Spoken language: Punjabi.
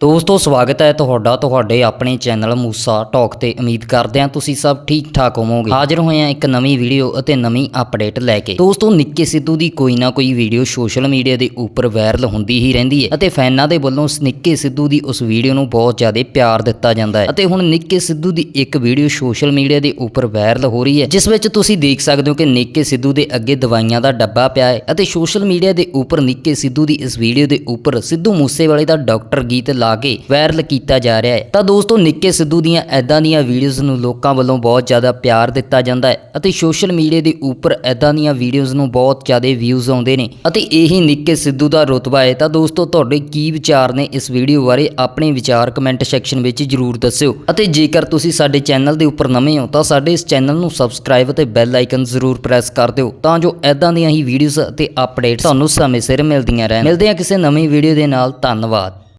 ਦੋਸਤੋ, ਸਵਾਗਤ ਹੈ ਤੁਹਾਡਾ, ਤੁਹਾਡੇ ਆਪਣੇ ਚੈਨਲ ਮੂਸਾ ਟਾਕ ਤੇ ਉਮੀਦ ਕਰਦੇ ਹਾਂ ਤੁਸੀਂ ਸਭ ਠੀਕ ਠਾਕ ਹੋਵੋਗੇ। ਹਾਜ਼ਰ ਹੋਏ ਹਾਂ ਇੱਕ ਨਵੀਂ ਵੀਡੀਓ ਅਤੇ ਨਵੀਂ ਅਪਡੇਟ ਲੈ ਕੇ। ਦੋਸਤੋ, ਨਿੱਕੇ ਸਿੱਧੂ ਦੀ ਕੋਈ ਨਾ ਕੋਈ ਵੀਡੀਓ ਸੋਸ਼ਲ ਮੀਡੀਆ ਦੇ ਉੱਪਰ ਵਾਇਰਲ ਹੁੰਦੀ ਹੀ ਰਹਿੰਦੀ ਹੈ ਅਤੇ ਫੈਨਾਂ ਦੇ ਵੱਲੋਂ ਨਿੱਕੇ ਸਿੱਧੂ ਦੀ ਉਸ ਵੀਡੀਓ ਨੂੰ ਬਹੁਤ ਜ਼ਿਆਦਾ ਪਿਆਰ ਦਿੱਤਾ ਜਾਂਦਾ ਹੈ ਅਤੇ ਹੁਣ ਨਿੱਕੇ ਸਿੱਧੂ ਦੀ ਇੱਕ ਵੀਡੀਓ ਸੋਸ਼ਲ ਮੀਡੀਆ ਦੇ ਉੱਪਰ ਵਾਇਰਲ ਹੋ ਰਹੀ ਹੈ, ਜਿਸ ਵਿੱਚ ਤੁਸੀਂ ਦੇਖ ਸਕਦੇ ਹੋ ਕਿ ਨਿੱਕੇ ਸਿੱਧੂ ਦੇ ਅੱਗੇ ਦਵਾਈਆਂ ਦਾ ਡੱਬਾ ਪਿਆ ਹੈ ਅਤੇ ਸੋਸ਼ਲ ਮੀਡੀਆ ਦੇ ਉੱਪਰ ਨਿੱਕੇ ਸਿੱਧੂ ਦੀ ਇਸ ਵੀਡੀਓ ਦੇ ਉੱਪਰ ਸਿੱਧੂ ਮੂਸੇਵਾਲੇ ਦਾ ਡਾਕਟਰ ਗੀਤ ਲਾ ਕੇ ਵਾਇਰਲ ਕੀਤਾ ਜਾ ਰਿਹਾ ਹੈ। ਤਾਂ ਦੋਸਤੋ, ਨਿੱਕੇ ਸਿੱਧੂ ਦੀਆਂ ਐਦਾਂ ਦੀਆਂ ਵੀਡੀਓਜ਼ ਨੂੰ ਲੋਕਾਂ ਵੱਲੋਂ ਬਹੁਤ ਜ਼ਿਆਦਾ ਪਿਆਰ ਦਿੱਤਾ ਜਾਂਦਾ ਹੈ ਅਤੇ ਸੋਸ਼ਲ ਮੀਡੀਆ ਦੇ ਉੱਪਰ ਐਦਾਂ ਦੀਆਂ ਵੀਡੀਓਜ਼ ਨੂੰ ਬਹੁਤ ਜ਼ਿਆਦਾ ਵਿਊਜ਼ ਆਉਂਦੇ ਨੇ। ਅਤੇ ਇਹੀ ਨਿੱਕੇ ਸਿੱਧੂ ਦਾ ਰੁਤਬਾ ਹੈ। ਤਾਂ ਦੋਸਤੋ, ਤੁਹਾਡੇ ਕੀ ਵਿਚਾਰ ਨੇ ਇਸ ਵੀਡੀਓ ਬਾਰੇ ਆਪਣੇ ਵਿਚਾਰ ਕਮੈਂਟ ਸੈਕਸ਼ਨ ਵਿੱਚ ਜਰੂਰ ਦੱਸਿਓ। ਅਤੇ ਜੇਕਰ ਤੁਸੀਂ ਸਾਡੇ ਚੈਨਲ ਦੇ ਉੱਪਰ ਨਵੇਂ ਹੋ, ਤਾਂ ਸਾਡੇ ਇਸ ਚੈਨਲ ਨੂੰ ਸਬਸਕ੍ਰਾਈਬ ਅਤੇ ਬੈਲ ਆਈਕਨ ਜ਼ਰੂਰ ਪ੍ਰੈਸ ਕਰ ਦਿਓ ਤਾਂ ਜੋ ਐਦਾਂ ਦੀਆਂ ਹੀ ਵੀਡੀਓਜ਼ ਅਤੇ ਅਪਡੇਟਸ ਤੁਹਾਨੂੰ ਸਮੇਂ ਸਿਰ ਮਿਲਦੀਆਂ ਰਹਿਣ। ਮਿਲਦੇ ਹਾਂ ਕਿਸੇ ਨਵੀਂ ਵੀਡੀਓ ਦੇ ਨਾਲ। ਧੰਨਵਾਦ।